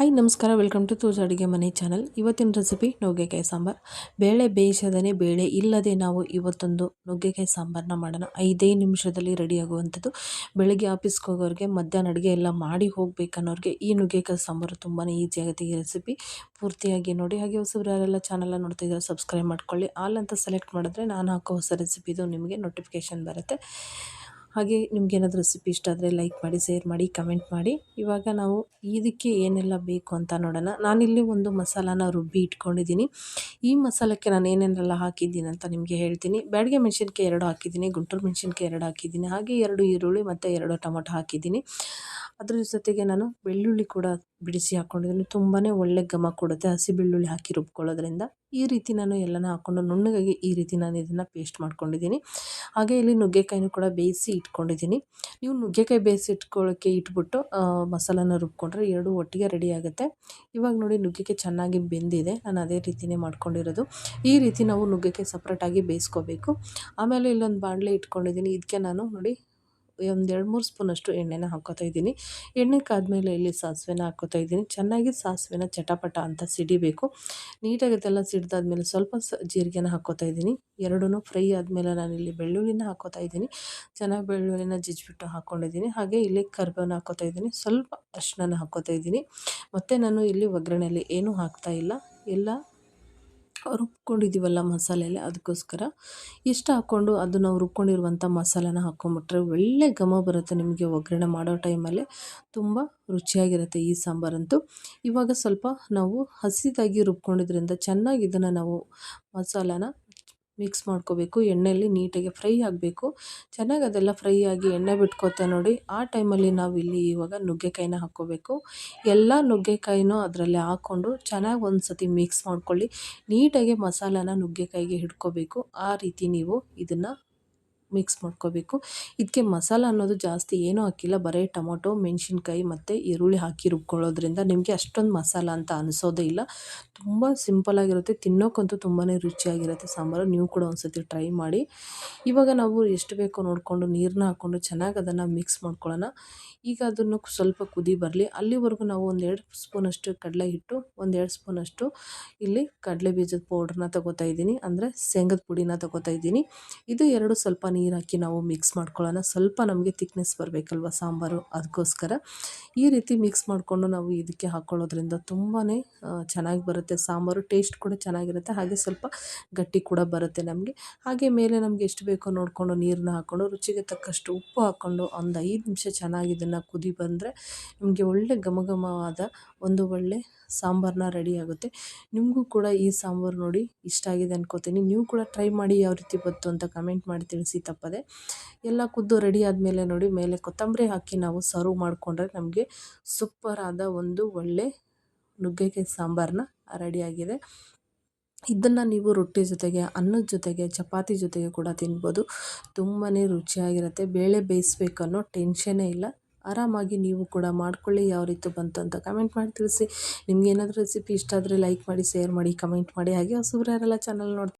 Hi ನಮಸ್ಕಾರ. Welcome to ತೂಜ್ ಅಡುಗೆ ಮನೆ ಚಾನಲ್ ಇವತ್ತಿನ ರೆಸಿಪಿ ನುಗ್ಗೆಕಾಯಿ ಸಾಂಬಾರು. ಬೇಳೆ ಬೇಯಿಸದೇ ಬೇಳೆ ಇಲ್ಲದೆ ನಾವು ಇವತ್ತೊಂದು ನುಗ್ಗೆಕಾಯಿ ಸಾಂಬಾರನ್ನ ಮಾಡೋಣ. ಐದೇ ನಿಮಿಷದಲ್ಲಿ ರೆಡಿ ಆಗುವಂಥದ್ದು. ಬೆಳಗ್ಗೆ ಆಫೀಸ್ಗೆ ಹೋಗೋರಿಗೆ, ಮಧ್ಯಾಹ್ನ ಅಡುಗೆ ಎಲ್ಲ ಮಾಡಿ ಹೋಗ್ಬೇಕನ್ನೋರಿಗೆ ಈ ನುಗ್ಗೆಕಾಯಿ ಸಾಂಬಾರು ತುಂಬಾ ಈಸಿ ಆಗುತ್ತೆ ಈ ರೆಸಿಪಿ ಪೂರ್ತಿಯಾಗಿ ನೋಡಿ. ಹಾಗೆ ಹೊಸಬ್ರು ಯಾರೆಲ್ಲ ಚಾನಲ್ನ ನೋಡ್ತಾ ಇದ್ದಾರೆ ಸಬ್ಸ್ಕ್ರೈಬ್ ಮಾಡ್ಕೊಳ್ಳಿ. ಆಲ್ ಅಂತ ಸೆಲೆಕ್ಟ್ ಮಾಡಿದ್ರೆ ನಾನು ಹಾಕೋ ಹೊಸ ರೆಸಿಪಿದು ನಿಮಗೆ ನೋಟಿಫಿಕೇಷನ್ ಬರುತ್ತೆ. ಹಾಗೆ ನಿಮ್ಗೇನಾದರೂ ರೆಸಿಪಿ ಇಷ್ಟ ಆದರೆ ಲೈಕ್ ಮಾಡಿ ಶೇರ್ ಮಾಡಿ ಕಮೆಂಟ್ ಮಾಡಿ. ಇವಾಗ ನಾವು ಇದಕ್ಕೆ ಏನೆಲ್ಲ ಬೇಕು ಅಂತ ನೋಡೋಣ. ನಾನಿಲ್ಲಿ ಒಂದು ಮಸಾಲಾನ ರುಬ್ಬಿ ಇಟ್ಕೊಂಡಿದ್ದೀನಿ. ಈ ಮಸಾಲಕ್ಕೆ ನಾನು ಏನೇನೆಲ್ಲ ಹಾಕಿದ್ದೀನಿ ಅಂತ ನಿಮಗೆ ಹೇಳ್ತೀನಿ. ಬ್ಯಾಡಿಗೆ ಮೆಣಸಿನ್ಕಾಯಿ ಎರಡು ಹಾಕಿದ್ದೀನಿ, ಗುಂಟೂರು ಮೆಣಸಿನ್ಕಾಯಿ ಎರಡು ಹಾಕಿದ್ದೀನಿ. ಹಾಗೆ ಎರಡು ಈರುಳ್ಳಿ ಮತ್ತು ಎರಡು ಟೊಮೊಟೊ ಹಾಕಿದ್ದೀನಿ. ಅದ್ರ ಜೊತೆಗೆ ನಾನು ಬೆಳ್ಳುಳ್ಳಿ ಕೂಡ ಬಿಡಿಸಿ ಹಾಕೊಂಡಿದ್ದೀನಿ ತುಂಬಾ ಒಳ್ಳೆ ಘಮ ಕೊಡುತ್ತೆ ಹಸಿ ಬೆಳ್ಳುಳ್ಳಿ ಹಾಕಿ ರುಬ್ಕೊಳ್ಳೋದ್ರಿಂದ. ಈ ರೀತಿ ನಾನು ಎಲ್ಲನ ಹಾಕ್ಕೊಂಡು ನುಣ್ಣಗಾಗಿ ಈ ರೀತಿ ನಾನು ಇದನ್ನು ಪೇಸ್ಟ್ ಮಾಡ್ಕೊಂಡಿದ್ದೀನಿ. ಹಾಗೆ ಇಲ್ಲಿ ನುಗ್ಗೆಕಾಯಿನೂ ಕೂಡ ಬೇಯಿಸಿ ಇಟ್ಕೊಂಡಿದ್ದೀನಿ. ನೀವು ನುಗ್ಗೆಕಾಯಿ ಬೇಯಿಸಿ ಇಟ್ಕೊಳ್ಳೋಕ್ಕೆ ಇಟ್ಬಿಟ್ಟು ಮಸಾಲಾನ ರುಬ್ಕೊಂಡ್ರೆ ಎರಡು ಒಟ್ಟಿಗೆ ರೆಡಿ ಆಗುತ್ತೆ. ಇವಾಗ ನೋಡಿ ನುಗ್ಗೆಕಾಯಿ ಚೆನ್ನಾಗಿ ಬೆಂದಿದೆ. ನಾನು ಅದೇ ರೀತಿನೇ ಮಾಡ್ಕೊಂಡಿರೋದು. ಈ ರೀತಿ ನಾವು ನುಗ್ಗೆಕಾಯಿ ಸಪ್ರೇಟಾಗಿ ಬೇಯಿಸ್ಕೋಬೇಕು. ಆಮೇಲೆ ಇಲ್ಲೊಂದು ಬಾಣಲೆ ಇಟ್ಕೊಂಡಿದ್ದೀನಿ. ಇದಕ್ಕೆ ನಾನು ನೋಡಿ ಒಂದು ಎರಡು ಮೂರು ಸ್ಪೂನಷ್ಟು ಎಣ್ಣೆನ ಹಾಕೋತಾ ಇದ್ದೀನಿ. ಎಣ್ಣೆ ಕಾದ್ಮೇಲೆ ಇಲ್ಲಿ ಸಾಸಿವೆನ ಹಾಕೋತಾ ಇದ್ದೀನಿ. ಚೆನ್ನಾಗಿ ಸಾಸಿವೆನ ಚಟಪಟ ಅಂತ ಸಿಡಿಬೇಕು. ನೀಟಾಗಿ ಅದೆಲ್ಲ ಸಿಡ್ದಾದ್ಮೇಲೆ ಸ್ವಲ್ಪ ಸ ಜೀರಿಗೆನ ಹಾಕೋತಾ ಇದ್ದೀನಿ. ಎರಡೂ ಫ್ರೈ ಆದಮೇಲೆ ನಾನಿಲ್ಲಿ ಬೆಳ್ಳುಳ್ಳಿನ ಹಾಕೋತಾ ಇದ್ದೀನಿ. ಚೆನ್ನಾಗಿ ಬೆಳ್ಳುಳ್ಳಿನ ಜಿಜ್ಬಿಟ್ಟು ಹಾಕ್ಕೊಂಡಿದ್ದೀನಿ ಹಾಗೆ ಇಲ್ಲಿ ಕರ್ಬೇವನ್ನ ಹಾಕೋತಾ ಇದ್ದೀನಿ. ಸ್ವಲ್ಪ ಅರ್ಶಿನ ಹಾಕೋತಾ ಇದ್ದೀನಿ. ಮತ್ತು ನಾನು ಇಲ್ಲಿ ಒಗ್ಗರಣೆಯಲ್ಲಿ ಏನೂ ಹಾಕ್ತಾ ಇಲ್ಲ. ಎಲ್ಲ ರುಬ್ಕೊಂಡಿದ್ದೀವಲ್ಲ ಮಸಾಲೆಯಲ್ಲಿ ಅದಕ್ಕೋಸ್ಕರ. ಇಷ್ಟು ಹಾಕ್ಕೊಂಡು ಅದು ನಾವು ರುಬ್ಕೊಂಡಿರುವಂಥ ಮಸಾಲೆನ ಹಾಕ್ಕೊಂಬಿಟ್ರೆ ಒಳ್ಳೆ ಘಮ ಬರುತ್ತೆ ನಿಮಗೆ ಒಗ್ಗರಣೆ ಮಾಡೋ ಟೈಮಲ್ಲಿ. ತುಂಬ ರುಚಿಯಾಗಿರುತ್ತೆ ಈ ಸಾಂಬಾರಂತೂ. ಇವಾಗ ಸ್ವಲ್ಪ ನಾವು ಹಸಿದಾಗಿ ರುಬ್ಕೊಂಡಿದ್ರಿಂದ ಚೆನ್ನಾಗಿ ಇದನ್ನು ನಾವು ಮಸಾಲಾನ ಮಿಕ್ಸ್ ಮಾಡ್ಕೋಬೇಕು, ಎಣ್ಣೆಯಲ್ಲಿ ನೀಟಾಗಿ ಫ್ರೈ ಆಗಬೇಕು. ಚೆನ್ನಾಗಿ ಅದೆಲ್ಲ ಫ್ರೈ ಆಗಿ ಎಣ್ಣೆ ಬಿಟ್ಕೋತೆ ನೋಡಿ, ಆ ಟೈಮಲ್ಲಿ ನಾವು ಇಲ್ಲಿ ಇವಾಗ ನುಗ್ಗೆಕಾಯಿನ ಹಾಕ್ಕೋಬೇಕು. ಎಲ್ಲ ನುಗ್ಗೆಕಾಯಿನೂ ಅದರಲ್ಲಿ ಹಾಕ್ಕೊಂಡು ಚೆನ್ನಾಗಿ ಒಂದು ಸತಿ ಮಿಕ್ಸ್ ಮಾಡ್ಕೊಳ್ಳಿ. ನೀಟಾಗಿ ಮಸಾಲಾನ ನುಗ್ಗೆಕಾಯಿಗೆ ಹಿಡ್ಕೋಬೇಕು. ಆ ರೀತಿ ನೀವು ಇದನ್ನು ಮಿಕ್ಸ್ ಮಾಡ್ಕೋಬೇಕು. ಇದಕ್ಕೆ ಮಸಾಲ ಅನ್ನೋದು ಜಾಸ್ತಿ ಏನೂ ಹಾಕಿಲ್ಲ. ಬರೀ ಟೊಮೊಟೊ, ಮೆಣಸಿನ್ಕಾಯಿ ಮತ್ತು ಈರುಳ್ಳಿ ಹಾಕಿ ರುಬ್ಕೊಳ್ಳೋದ್ರಿಂದ ನಿಮಗೆ ಅಷ್ಟೊಂದು ಮಸಾಲ ಅಂತ ಅನಿಸೋದೇ ಇಲ್ಲ. ತುಂಬ ಸಿಂಪಲಾಗಿರುತ್ತೆ ತಿನ್ನೋಕ್ಕಂತೂ ತುಂಬಾ ರುಚಿಯಾಗಿರುತ್ತೆ ಸಾಂಬಾರು. ನೀವು ಕೂಡ ಒಂದು ಸತಿ ಟ್ರೈ ಮಾಡಿ. ಇವಾಗ ನಾವು ಎಷ್ಟು ಬೇಕೋ ನೋಡಿಕೊಂಡು ನೀರನ್ನ ಹಾಕ್ಕೊಂಡು ಚೆನ್ನಾಗಿ ಅದನ್ನು ಮಿಕ್ಸ್ ಮಾಡ್ಕೊಳ್ಳೋಣ. ಈಗ ಅದನ್ನು ಸ್ವಲ್ಪ ಕುದಿ ಬರಲಿ. ಅಲ್ಲಿವರೆಗೂ ನಾವು ಒಂದೆರಡು ಸ್ಪೂನಷ್ಟು ಕಡಲೆ ಹಿಟ್ಟು, ಒಂದೆರಡು ಸ್ಪೂನಷ್ಟು ಇಲ್ಲಿ ಕಡಲೆ ಬೀಜದ ಪೌಡ್ರನ್ನ ತಗೋತಾ ಇದ್ದೀನಿ. ಅಂದರೆ ಶೇಂಗದ ಪುಡಿನ ತಗೋತಾ ಇದ್ದೀನಿ. ಇದು ಎರಡು ಸ್ವಲ್ಪ ನೀರು ನಾವು ಮಿಕ್ಸ್ ಮಾಡ್ಕೊಳ್ಳೋಣ. ಸ್ವಲ್ಪ ನಮಗೆ ತಿಕ್ನೆಸ್ ಬರಬೇಕಲ್ವ ಸಾಂಬಾರು? ಅದಕ್ಕೋಸ್ಕರ ಈ ರೀತಿ ಮಿಕ್ಸ್ ಮಾಡಿಕೊಂಡು ನಾವು ಇದಕ್ಕೆ ಹಾಕ್ಕೊಳ್ಳೋದ್ರಿಂದ ತುಂಬಾ ಚೆನ್ನಾಗಿ ಬರುತ್ತೆ. ಸಾಂಬಾರು ಟೇಸ್ಟ್ ಕೂಡ ಚೆನ್ನಾಗಿರುತ್ತೆ. ಹಾಗೆ ಸ್ವಲ್ಪ ಗಟ್ಟಿ ಕೂಡ ಬರುತ್ತೆ ನಮಗೆ. ಹಾಗೆ ಮೇಲೆ ನಮಗೆ ಎಷ್ಟು ಬೇಕೋ ನೋಡಿಕೊಂಡು ನೀರನ್ನ ಹಾಕ್ಕೊಂಡು ರುಚಿಗೆ ತಕ್ಕಷ್ಟು ಉಪ್ಪು ಹಾಕ್ಕೊಂಡು ಒಂದು ಐದು ನಿಮಿಷ ಚೆನ್ನಾಗಿ ಇದನ್ನು ಕುದಿ ಬಂದರೆ ನಿಮಗೆ ಒಳ್ಳೆ ಘಮ ಘಮವಾದ ಒಂದು ಒಳ್ಳೆ ಸಾಂಬಾರನ್ನ ರೆಡಿ ಆಗುತ್ತೆ. ನಿಮಗೂ ಕೂಡ ಈ ಸಾಂಬಾರು ನೋಡಿ ಇಷ್ಟ ಆಗಿದೆ ಅನ್ಕೋತೀನಿ. ನೀವು ಕೂಡ ಟ್ರೈ ಮಾಡಿ ಯಾವ ರೀತಿ ಬಂತು ಅಂತ ಕಮೆಂಟ್ ಮಾಡಿ ತಿಳಿಸಿ ತಪ್ಪದೆ ಎಲ್ಲ ಕುದ್ದು ರೆಡಿ ಆದಮೇಲೆ ನೋಡಿ ಮೇಲೆ ಕೊತ್ತಂಬರಿ ಹಾಕಿ ನಾವು ಸರ್ವ್ ಮಾಡಿಕೊಂಡ್ರೆ ನಮಗೆ ಸೂಪರಾದ ಒಂದು ಒಳ್ಳೆ ನುಗ್ಗೆಕಾಯಿ ಸಾಂಬಾರನ್ನ ರೆಡಿಯಾಗಿದೆ. ಇದನ್ನು ನೀವು ರೊಟ್ಟಿ ಜೊತೆಗೆ, ಅನ್ನದ ಜೊತೆಗೆ, ಚಪಾತಿ ಜೊತೆಗೆ ಕೂಡ ತಿನ್ಬೋದು. ತುಂಬಾ ರುಚಿಯಾಗಿರುತ್ತೆ. ಬೇಳೆ ಬೇಯಿಸ್ಬೇಕು ಅನ್ನೋ ಟೆನ್ಷನ್ನೇ ಇಲ್ಲ. ಆರಾಮಾಗಿ ನೀವು ಕೂಡ ಮಾಡ್ಕೊಳ್ಳಿ ಯಾವ ರೀತಿ ಬಂತು ಅಂತ ಕಮೆಂಟ್ ಮಾಡಿ ತಿಳಿಸಿ. ನಿಮ್ಗೆ ಏನಾದರೂ ರೆಸಿಪಿ ಇಷ್ಟ ಆದರೆ ಲೈಕ್ ಮಾಡಿ, ಶೇರ್ ಮಾಡಿ, ಕಮೆಂಟ್ ಮಾಡಿ. ಹಾಗೆ ಹೊಸಬ್ರು ಯಾರೆಲ್ಲ ಚಾನಲ್ ನೋಡಿ